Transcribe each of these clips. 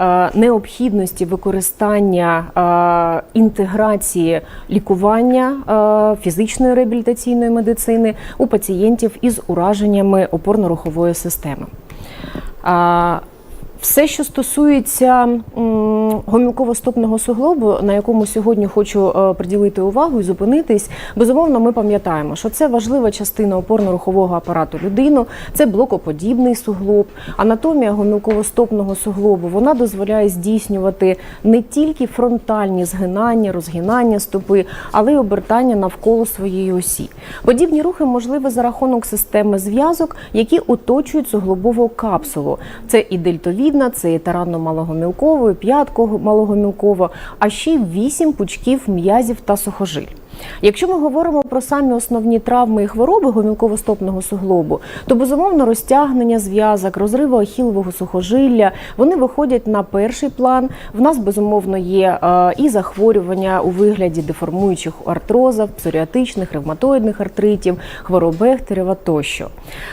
е, необхідності використання е, інтеграції лікування е, фізичної реабілітаційної медицини у пацієнтів із ураженнями опорно-рухової системи. Все, що стосується гомілково-стопного суглобу, на якому сьогодні хочу е, приділити увагу і зупинитись, безумовно, ми пам'ятаємо, що це важлива частина опорно-рухового апарату людини, це блокоподібний суглоб. Анатомія гомілково-стопного суглобу вона дозволяє здійснювати не тільки фронтальні згинання, розгинання стопи, але й обертання навколо своєї осі. Подібні рухи можливі за рахунок системи зв'язок, які оточують суглобову капсулу. Це і дельтовідна, це і таранно-малогомілково, п'ятку п'ятко-малогомілково, а ще вісім пучків м'язів та сухожиль. Якщо ми говоримо про самі основні травми і хвороби гомілково-стопного суглобу, то безумовно розтягнення зв'язок, розриви ахілового сухожилля, вони виходять на перший план. В нас безумовно є е, і захворювання у вигляді деформуючих артрозів, псоріатичних, ревматоїдних артритів, хвороб Бехтерева тощо.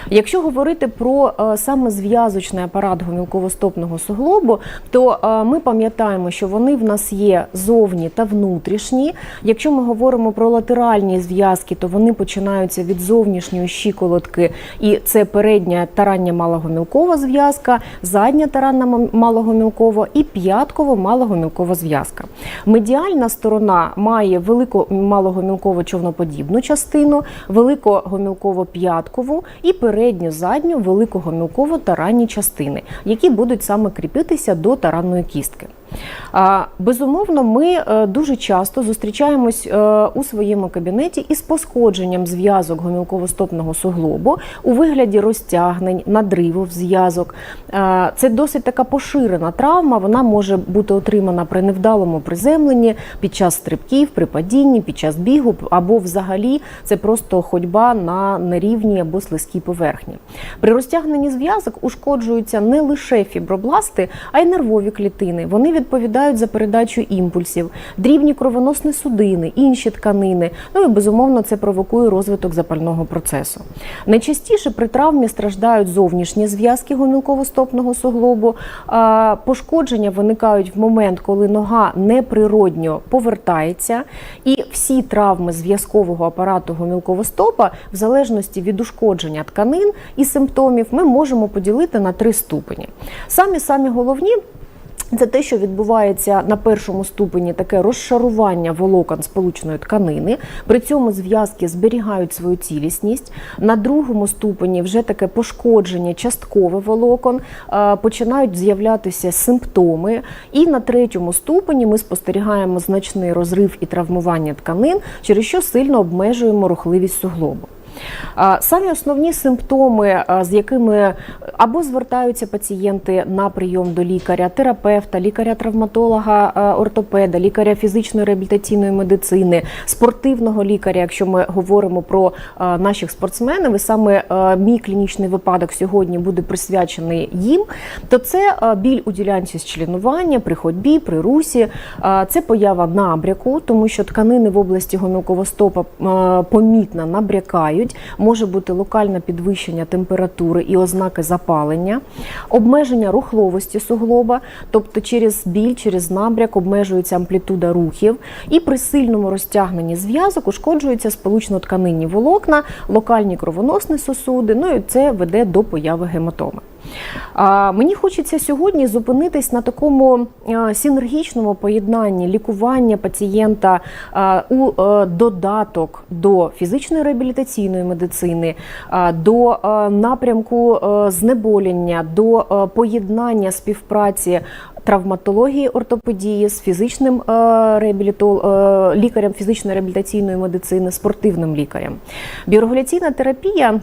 Якщо говорити про е, саме зв'язочний апарат гомілково-стопного суглобу, то е, ми пам'ятаємо, що вони в нас є зовні та внутрішні. Якщо ми говоримо про латеральні зв'язки, то вони починаються від зовнішньої щиколотки, і це передня тарання малогомілкова зв'язка, задня таранна малогомілкова і п'ятково малогомілкова зв'язка. Медіальна сторона має велику малогомілково човноподібну частину, великогомілково п'яткову і передню задню великогомілково таранні частини, які будуть саме кріпитися до таранної кістки. Безумовно, ми е, дуже часто зустрічаємось е, у своєму кабінеті із пошкодженням зв'язок гомілково-стопного суглобу у вигляді розтягнень, надриву зв'язок. Е, Це досить така поширена травма. Вона може бути отримана при невдалому приземленні під час стрибків, при падінні, під час бігу, або взагалі це просто ходьба на нерівній або слизькій поверхні. При розтягненні зв'язок ушкоджуються не лише фібробласти, а й нервові клітини. Вони відповідають за передачу імпульсів, дрібні кровоносні судини, інші тканини. Ну і безумовно це провокує розвиток запального процесу. Найчастіше при травмі страждають зовнішні зв'язки гомілково-стопного суглобу. Пошкодження виникають в момент, коли нога неприродньо повертається, і всі травми зв'язкового апарату гомілково-стопа, в залежності від ушкодження тканин і симптомів, ми можемо поділити на три ступені. Самі самі головні. Це те, що відбувається на першому ступені таке розшарування волокон сполучної тканини. При цьому зв'язки зберігають свою цілісність. На другому ступені вже таке пошкодження часткове волокон, е, починають з'являтися симптоми. І на третьому ступені ми спостерігаємо значний розрив і травмування тканин, через що сильно обмежуємо рухливість суглобу. Самі основні симптоми, з якими або звертаються пацієнти на прийом до лікаря, терапевта, лікаря-травматолога, ортопеда, лікаря фізичної реабілітаційної медицини, спортивного лікаря, якщо ми говоримо про наших спортсменів, і саме мій клінічний випадок сьогодні буде присвячений їм, то це біль у ділянці зчленування при ходьбі, при русі, це поява набряку, тому що тканини в області гомілкового стопа а, помітно набрякають може бути локальне підвищення температури і ознаки запалення, обмеження рухловості суглоба, тобто через біль, через набряк обмежується амплітуда рухів, і при сильному розтягненні зв'язок ушкоджуються сполучно-тканинні волокна, локальні кровоносні сосуди, ну і це веде до появи гематоми. Мені хочеться сьогодні зупинитись на такому синергічному поєднанні лікування пацієнта у додаток до фізичної реабілітаційної медицини, до напрямку знеболення, до поєднання співпраці. Травматології ортопедії з фізичним е, реабілітол... е, лікарем фізичної реабілітаційної медицини, спортивним лікарем. Біорегуляційна терапія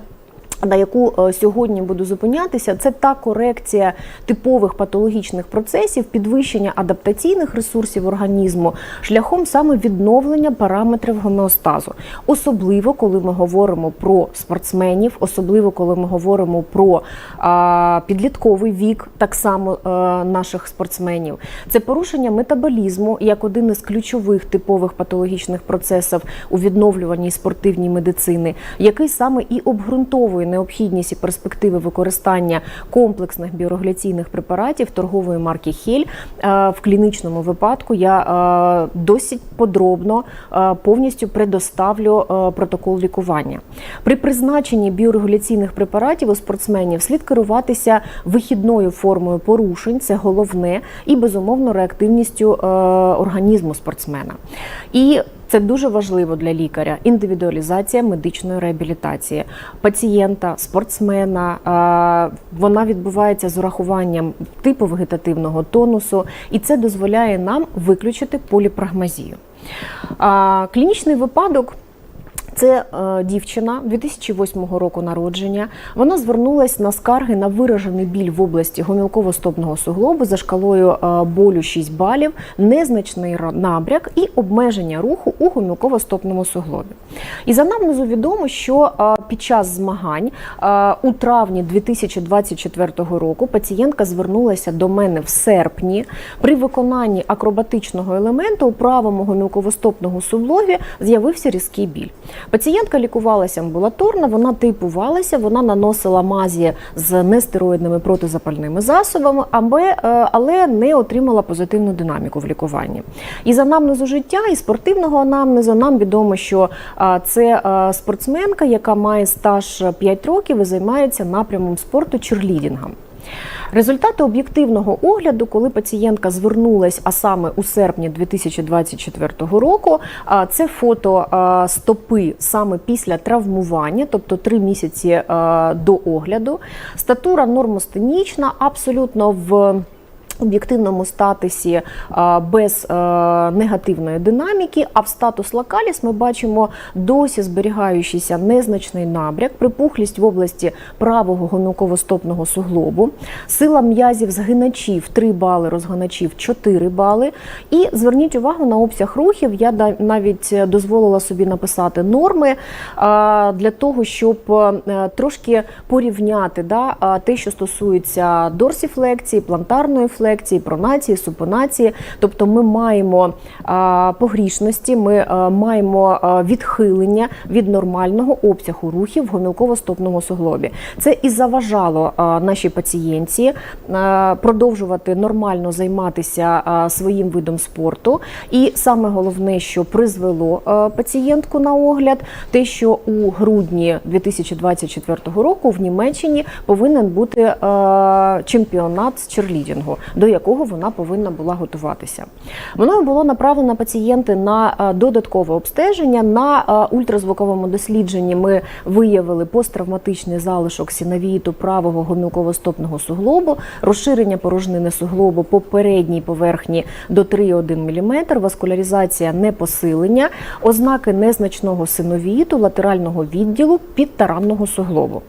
на яку е, сьогодні буду зупинятися, це та корекція типових патологічних процесів, підвищення адаптаційних ресурсів організму шляхом саме відновлення параметрів гомеостазу, особливо коли ми говоримо про спортсменів, особливо коли ми говоримо про а, підлітковий вік, так само а, наших спортсменів. Це порушення метаболізму як один із ключових типових патологічних процесів у відновлюванні спортивній медицини, який саме і обґрунтовує необхідність і перспективи використання комплексних біорегуляційних препаратів торгової марки Хель е, в клінічному випадку я е, досить подробно е, повністю предоставлю протокол лікування. При призначенні біорегуляційних препаратів у спортсменів слід керуватися вихідною формою порушень, це головне, і безумовно реактивністю організму спортсмена. І це дуже важливо для лікаря. Індивідуалізація медичної реабілітації пацієнта, спортсмена. Вона відбувається з урахуванням типу вегетативного тонусу, і це дозволяє нам виключити поліпрагмазію. Клінічний випадок. Це е, дівчина 2008 року народження. Вона звернулась на скарги на виражений біль в області гомілково-стопного суглобу за шкалою е, болю 6 балів, незначний набряк і обмеження руху у гомілково-стопному суглобі. Із анамнезу відомо, що е, під час змагань у травні 2024 року пацієнтка звернулася до мене в серпні. При виконанні акробатичного елементу у правому гомілково-стопному суглобі з'явився різкий біль. Пацієнтка лікувалася амбулаторно, вона типувалася, вона наносила мазі з нестероїдними протизапальними засобами, е, але не отримала позитивну динаміку в лікуванні. Із анамнезу життя і спортивного анамнезу нам відомо, що це е, спортсменка, яка має стаж 5 років і займається напрямом спорту черлідінгом. Результати об'єктивного огляду, коли пацієнтка звернулась, а саме у серпні 2024 року, це фото стопи саме після травмування, тобто три місяці до огляду. Статура нормостенічна, абсолютно в об'єктивному статусі без негативної динаміки, а в статус локаліс ми бачимо досі зберігаючийся незначний набряк, припухлість в області правого гомілково-стопного суглобу, сила м'язів згиначів 3 бали, розгиначів 4 бали. І зверніть увагу на обсяг рухів. Я навіть дозволила собі написати норми для того, щоб е, трошки порівняти да, те, що стосується дорсіфлексії, плантарної флексії, пронації, супонації. Тобто ми маємо погрішності, ми маємо відхилення від нормального обсягу рухів в гомілково-стопному суглобі. Це і заважало нашій пацієнтці продовжувати нормально займатися своїм видом спорту. І саме головне, що призвело пацієнтку на огляд, те, що у грудні 2024 року в Німеччині повинен бути чемпіонат з черлідінгу, до якого вона повинна була готуватися. Мною було направлено пацієнти на додаткове обстеження. На ультразвуковому дослідженні ми виявили посттравматичний залишок синовіїту правого гомілково-стопного суглобу, розширення порожнини суглобу по передній поверхні до 3,1 мм, васкуляризація непосилення, ознаки незначного синовіїту, латерального відділу підтаранного суглобу.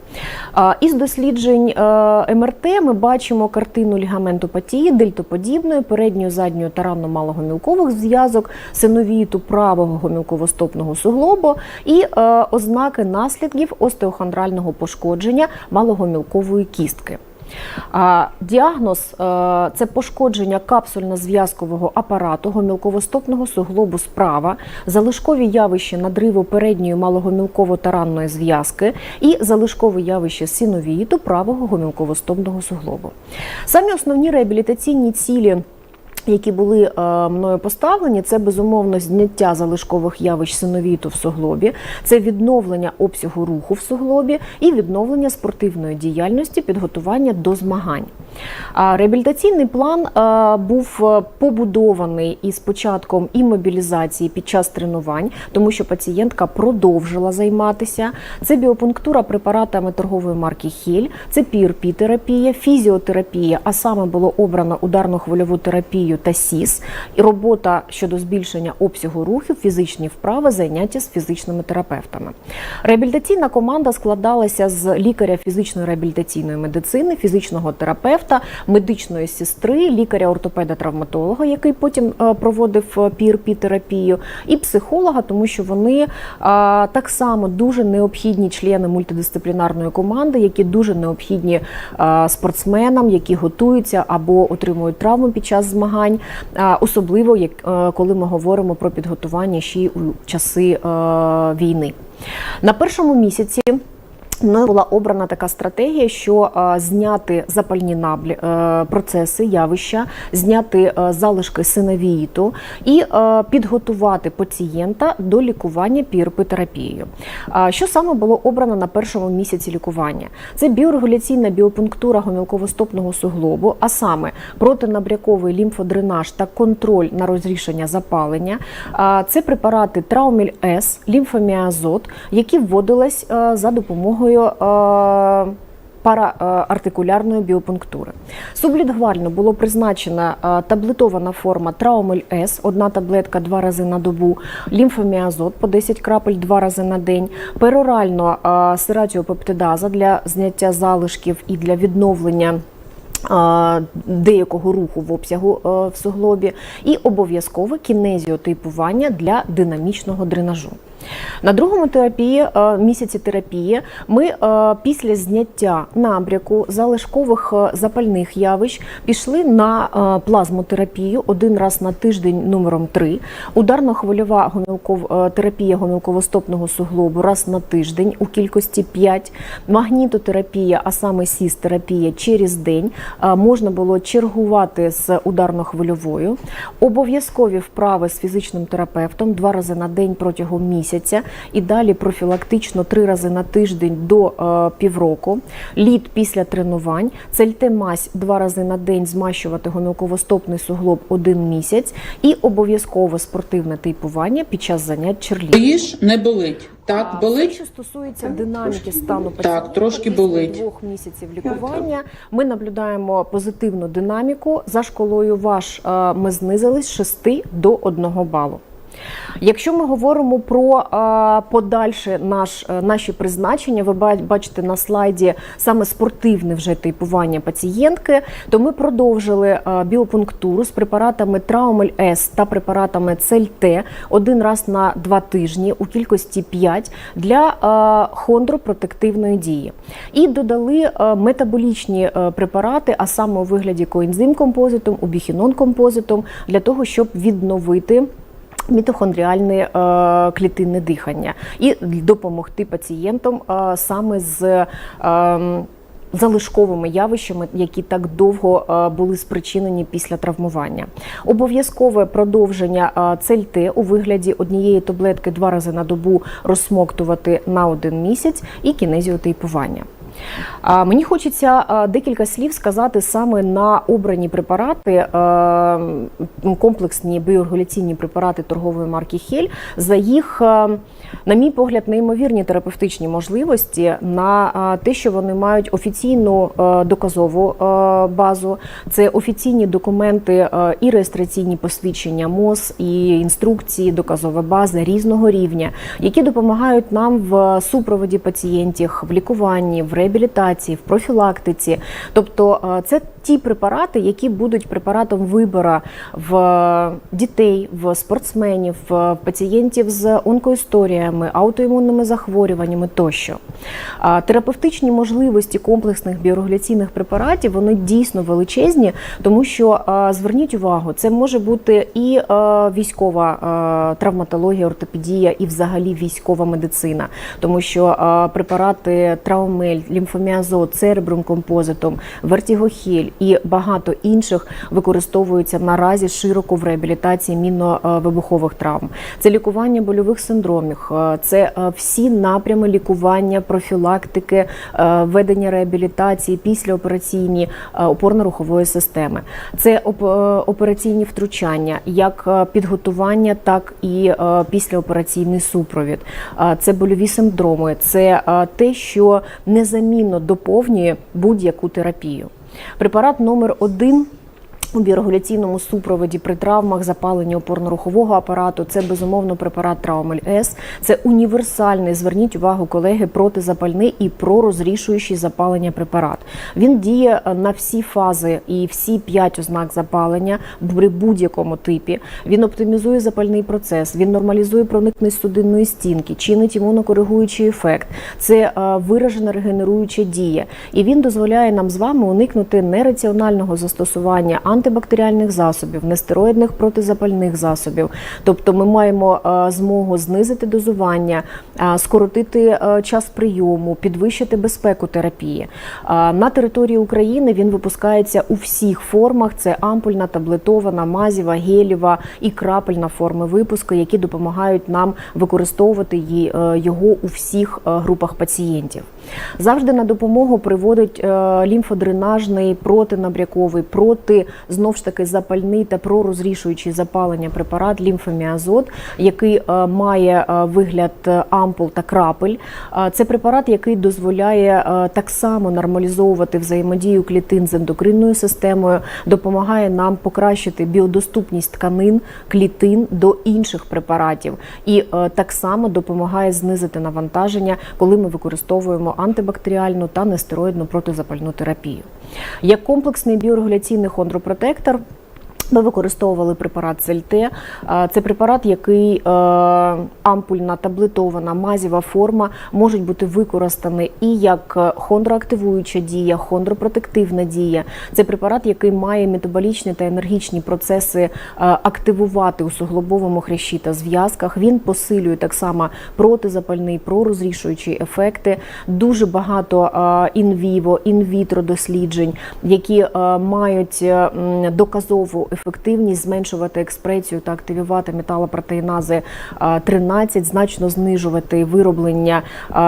Із досліджень е, МРТ ми бачимо картину лігаментопатії, дельтоподібної, передньої задньої таранно-малогомілкових зв'язок, синовіту правого гомілково-стопного суглобу і е, ознаки наслідків остеохондрального пошкодження малогомілкової кістки. Діагноз е, це пошкодження капсульно-зв'язкового апарату гомілково-стопного суглобу справа, залишкові явища надриву передньої малогомілково-таранної зв'язки і залишкове явище синовіїту правого гомілково-стопного суглобу. Самі основні реабілітаційні цілі які були е, мною поставлені, це безумовно зняття залишкових явищ синовіту в суглобі, це відновлення обсягу руху в суглобі і відновлення спортивної діяльності, підготування до змагань. Реабілітаційний план е, був е, побудований із початком імобілізації під час тренувань, тому що пацієнтка продовжила займатися. Це біопунктура препаратами торгової марки Хель, це PRP-терапія, фізіотерапія, а саме було обрано ударно-хвильову терапію та СІС, і робота щодо збільшення обсягу рухів, фізичні вправи, заняття з фізичними терапевтами. Реабілітаційна команда складалася з лікаря фізичної реабілітаційної медицини, фізичного терапевта, медичної сестри, лікаря-ортопеда-травматолога, який потім е, проводив PRP-терапію, і психолога, тому що вони е, так само дуже необхідні члени мультидисциплінарної команди, які дуже необхідні е, спортсменам, які готуються або отримують травми під час змагань, а, особливо е, коли ми говоримо про підготування ще й у часи е, війни. На першому місяці. Мною була обрана така стратегія, що е, зняти запальні наблі, е, процеси, явища, зняти е, залишки синовіїту і підготувати пацієнта до лікування піропитерапією. А що саме було обрано на першому місяці лікування? Це біорегуляційна біопунктура гомілковостопного суглобу, а саме протинабряковий лімфодренаж та контроль на розрішення запалення. Це препарати Трауміль С, лімфоміазот, які вводились за допомогою е, параартикулярної біопунктури. Сублінгвально було призначена е, таблетована форма Траумель С, одна таблетка два рази на добу, лімфоміазот по 10 крапель два рази на день, перорально е, сиратіопептидаза для зняття залишків і для відновлення. е, Деякого руху в обсягу е, в суглобі і обов'язкове кінезіотипування для динамічного дренажу. На другому терапії, е, місяці терапії, ми е, після зняття набряку залишкових е, запальних явищ пішли на плазмотерапію один раз на тиждень номером 3, ударно-хвильова гомілков, терапія гомілковостопного суглобу раз на тиждень у кількості 5, магнітотерапія, а саме сіс-терапія через день можна було чергувати з ударно-хвильовою, обов'язкові вправи з фізичним терапевтом два рази на день протягом місяця і далі профілактично три рази на тиждень до е, півроку. Лід після тренувань, цельтемазь два рази на день змащувати гомілковостопний суглоб один місяць і обов'язкове спортивне тейпування під час занять черлі. Боїш, не болить. Так, Все, що стосується динаміки стану пацієнта трошки після болить. двох місяців лікування, ми наблюдаємо позитивну динаміку. За школою ваш е, ми знизились з 6 до 1 балу. Якщо ми говоримо про подальше наш, е, наші призначення, ви ба- бачите на слайді саме спортивне вже типування пацієнтки, то ми продовжили біопунктуру з препаратами Траумель С та препаратами Цельт один раз на два тижні у кількості 5 для хондропротективної дії. І додали метаболічні е, препарати, а саме у вигляді коензим композитом, убіхінон композитом, для того, щоб відновити мітохондріальне клітинне дихання і допомогти пацієнтам е, саме з е, залишковими явищами, які так довго е, були спричинені після травмування. Обов'язкове продовження цельте у вигляді однієї таблетки два рази на добу розсмоктувати на один місяць і кінезіотейпування. Мені хочеться декілька слів сказати саме на обрані препарати, комплексні біорегуляційні препарати торгової марки Хель. За їх, е, на мій погляд, неймовірні терапевтичні можливості на те, що вони мають офіційну е, доказову е, базу, це офіційні документи е, і реєстраційні посвідчення МОЗ, і інструкції, доказова база різного рівня, які допомагають нам в супроводі пацієнтів, в лікуванні, в реабілітації, в профілактиці. Тобто це ті препарати, які будуть препаратом вибора в дітей, в спортсменів, в пацієнтів з онкоісторіями, аутоімунними захворюваннями тощо. Терапевтичні можливості комплексних біорегуляційних препаратів вони дійсно величезні, тому що зверніть увагу, це може бути і військова травматологія, ортопедія, і взагалі військова медицина, тому що препарати траумель, лімфоміазот, церебрум композитом, вертігохіль і багато інших використовуються наразі широко в реабілітації мінно-вибухових травм. Це лікування больових синдромів, е, це е, всі напрями лікування, профілактики, е, ведення реабілітації, післяопераційні опорно-рухової системи. Це оп- операційні втручання, як підготування, так і післяопераційний супровід. Це больові синдроми, це те, що незамінно доповнює будь-яку терапію. Препарат номер один. У біорегуляційному супроводі при травмах запалення опорно-рухового апарату це безумовно препарат Траумель С. Це універсальний. Зверніть увагу, колеги, протизапальний і пророзрішуючий запалення препарат. Він діє е, на всі фази і всі п'ять ознак запалення при будь-якому типі. Він оптимізує запальний процес, він нормалізує проникність судинної стінки, чинить імунокоригуючий ефект. Це е, виражена регенеруюча дія, і він дозволяє нам з вами уникнути нераціонального застосування антибактеріальних засобів, нестероїдних протизапальних засобів. Тобто ми маємо е, змогу знизити дозування, е, скоротити е, час прийому, підвищити безпеку терапії. На території України він випускається у всіх формах: це ампульна, таблетована, мазіва, гелєва і крапельна форми випуску, які допомагають нам використовувати його у всіх групах пацієнтів. Завжди на допомогу приводить лімфодренажний, протинабряковий, проти знов ж таки запальний та пророзрішуючий запалення препарат лімфоміазот, який е, має е, вигляд е, ампул та крапель. Це препарат, який дозволяє так само нормалізовувати взаємодію клітин з ендокринною системою, допомагає нам покращити біодоступність тканин, клітин до інших препаратів, і так само допомагає знизити навантаження, коли ми використовуємо антибактеріальну та нестероїдну протизапальну терапію. Як комплексний біорегуляційний хондропротектор. Ми використовували препарат Цельте. Це препарат, який е, ампульна, таблетована, мазєва форма можуть бути використані і як е, хондроактивуюча дія, хондропротективна дія. Це препарат, який має метаболічні та енергічні процеси е, активувати у суглобовому хрящі та зв'язках. Він посилює так само протизапальний, пророзрішуючі ефекти. Дуже багато е, інвіво, інвітро досліджень, які е, мають е, доказову ефективність зменшувати експресію та активувати металопротеїнази е, 13, значно знижувати вироблення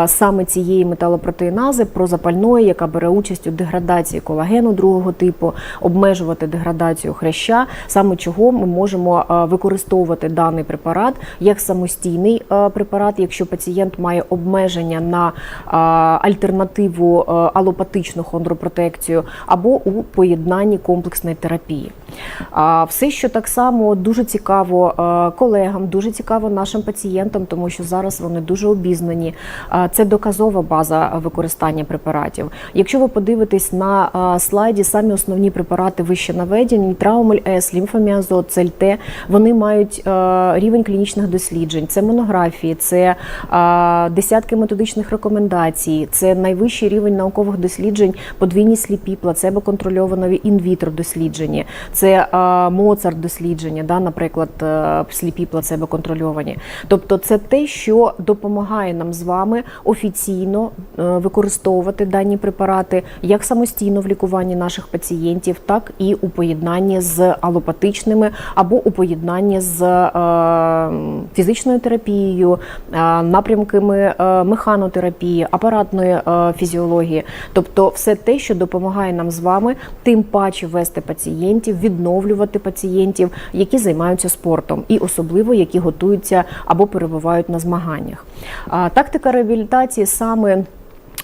саме цієї металопротеїнази прозапальної, яка бере участь у деградації колагену другого типу, обмежувати деградацію хряща, саме чого ми можемо використовувати даний препарат як самостійний препарат, якщо пацієнт має обмеження на альтернативу алопатичну хондропротекцію або у поєднанні комплексної терапії. А все, що так само дуже цікаво е, колегам, дуже цікаво нашим пацієнтам, тому що зараз вони дуже обізнані. Це доказова база використання препаратів. Якщо ви подивитесь на е, слайді, самі основні препарати вище наведені: траумель С, лімфоміазот, цельте, вони мають е, рівень клінічних досліджень, це монографії, це е, десятки методичних рекомендацій, це найвищий рівень наукових досліджень, подвійні сліпі, плацебо-контрольовані інвітро дослідження, це е, Моцарт дослідження, да, наприклад, е, сліпі плацебо-контрольовані. Тобто, це те, що допомагає нам з вами офіційно е, використовувати дані препарати як самостійно в лікуванні наших пацієнтів, так і у поєднанні з алопатичними або у поєднанні з е, фізичною терапією, напрямками механотерапії, апаратної фізіології, тобто все те, що допомагає нам з вами, тим паче вести пацієнтів, відновлювати пацієнтів, які займаються спортом, і особливо які готуються або перебувають на змаганнях. Тактика реабілітації саме.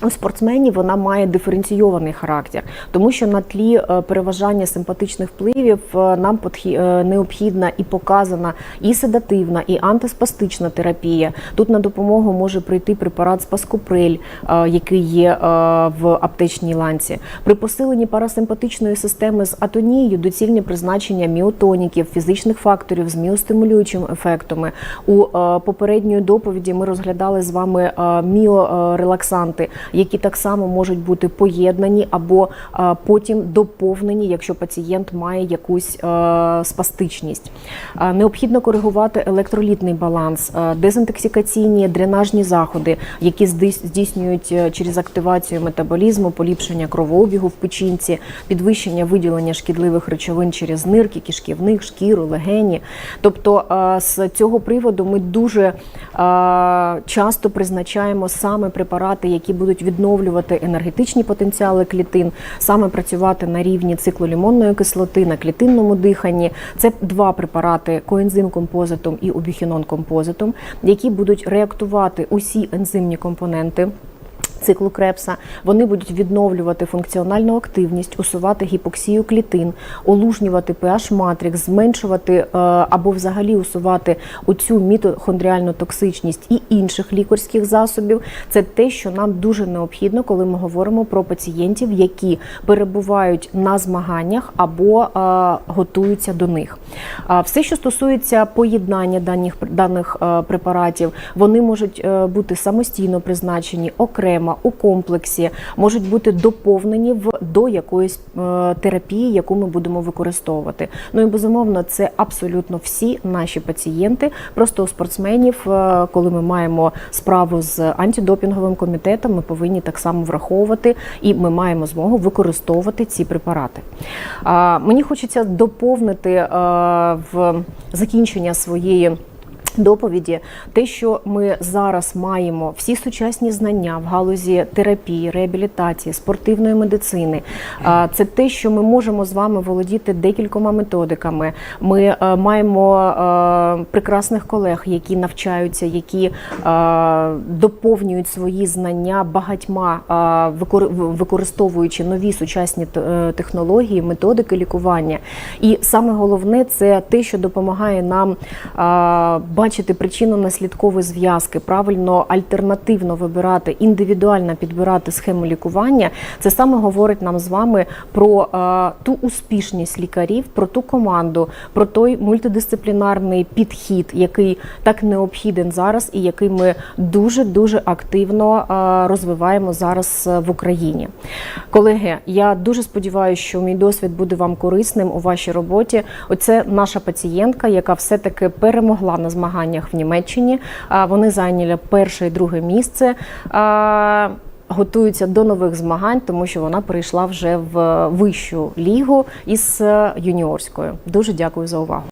Спортсменів вона має диференційований характер, тому що на тлі е, переважання симпатичних впливів е, нам е, необхідна і показана і седативна, і антиспастична терапія. Тут на допомогу може прийти препарат спаскоприль, е, який є в аптечній ланці. При посиленні парасимпатичної системи з атонією доцільне призначення міотоніків, фізичних факторів з міостимулюючими ефектами. У попередньої доповіді ми розглядали з вами міорелаксанти, які так само можуть бути поєднані або е, потім доповнені, якщо пацієнт має якусь е, спастичність. Е, Необхідно коригувати електролітний баланс, дезінтоксикаційні дренажні заходи, які здійс- здійснюють через активацію метаболізму, поліпшення кровообігу в печінці, підвищення виділення шкідливих речовин через нирки, кишківник, шкіру, легені. Тобто з цього приводу ми дуже часто призначаємо саме препарати, які будуть відновлювати енергетичні потенціали клітин, саме працювати на рівні циклу лімонної кислоти, на клітинному диханні. Це два препарати коензим композитом і обіхінон композитом, які будуть реактувати усі ензимні компоненти. Циклу Крепса вони будуть відновлювати функціональну активність, усувати гіпоксію клітин, олужнювати pH матрикс, зменшувати е, або взагалі усувати оцю мітохондріальну токсичність і інших лікарських засобів. Це те, що нам дуже необхідно, коли ми говоримо про пацієнтів, які перебувають на змаганнях або е, готуються до них. Все, що стосується поєднання даних даних е, препаратів, вони можуть бути самостійно призначені окремо окремо у комплексі, можуть бути доповнені в до якоїсь е, терапії, яку ми будемо використовувати. Ну і безумовно, це абсолютно всі наші пацієнти. Просто у спортсменів, е, коли ми маємо справу з антидопінговим комітетом, ми повинні так само враховувати, і ми маємо змогу використовувати ці препарати. Мені хочеться доповнити е, в закінчення своєї. Доповіді, те, що ми зараз маємо всі сучасні знання в галузі терапії, реабілітації, спортивної медицини, це те, що ми можемо з вами володіти декількома методиками. Ми е, маємо е, прекрасних колег, які навчаються, які е, доповнюють свої знання багатьма, використовуючи нові сучасні технології, методики лікування. І саме головне це те, що допомагає нам бачити причинно-наслідкові зв'язки, правильно альтернативно вибирати, індивідуально підбирати схему лікування. Це саме говорить нам з вами про а, ту успішність лікарів, про ту команду, про той мультидисциплінарний підхід, який так необхіден зараз, і який ми дуже дуже активно а, розвиваємо зараз е, в Україні. Колеги, я дуже сподіваюся, що мій досвід буде вам корисним у вашій роботі. Оце наша пацієнтка, яка все-таки перемогла на змаганнях в Німеччині. Вони зайняли перше і друге місце. Готуються до нових змагань, тому що вона перейшла вже в вищу лігу із е, юніорською. Дуже дякую за увагу.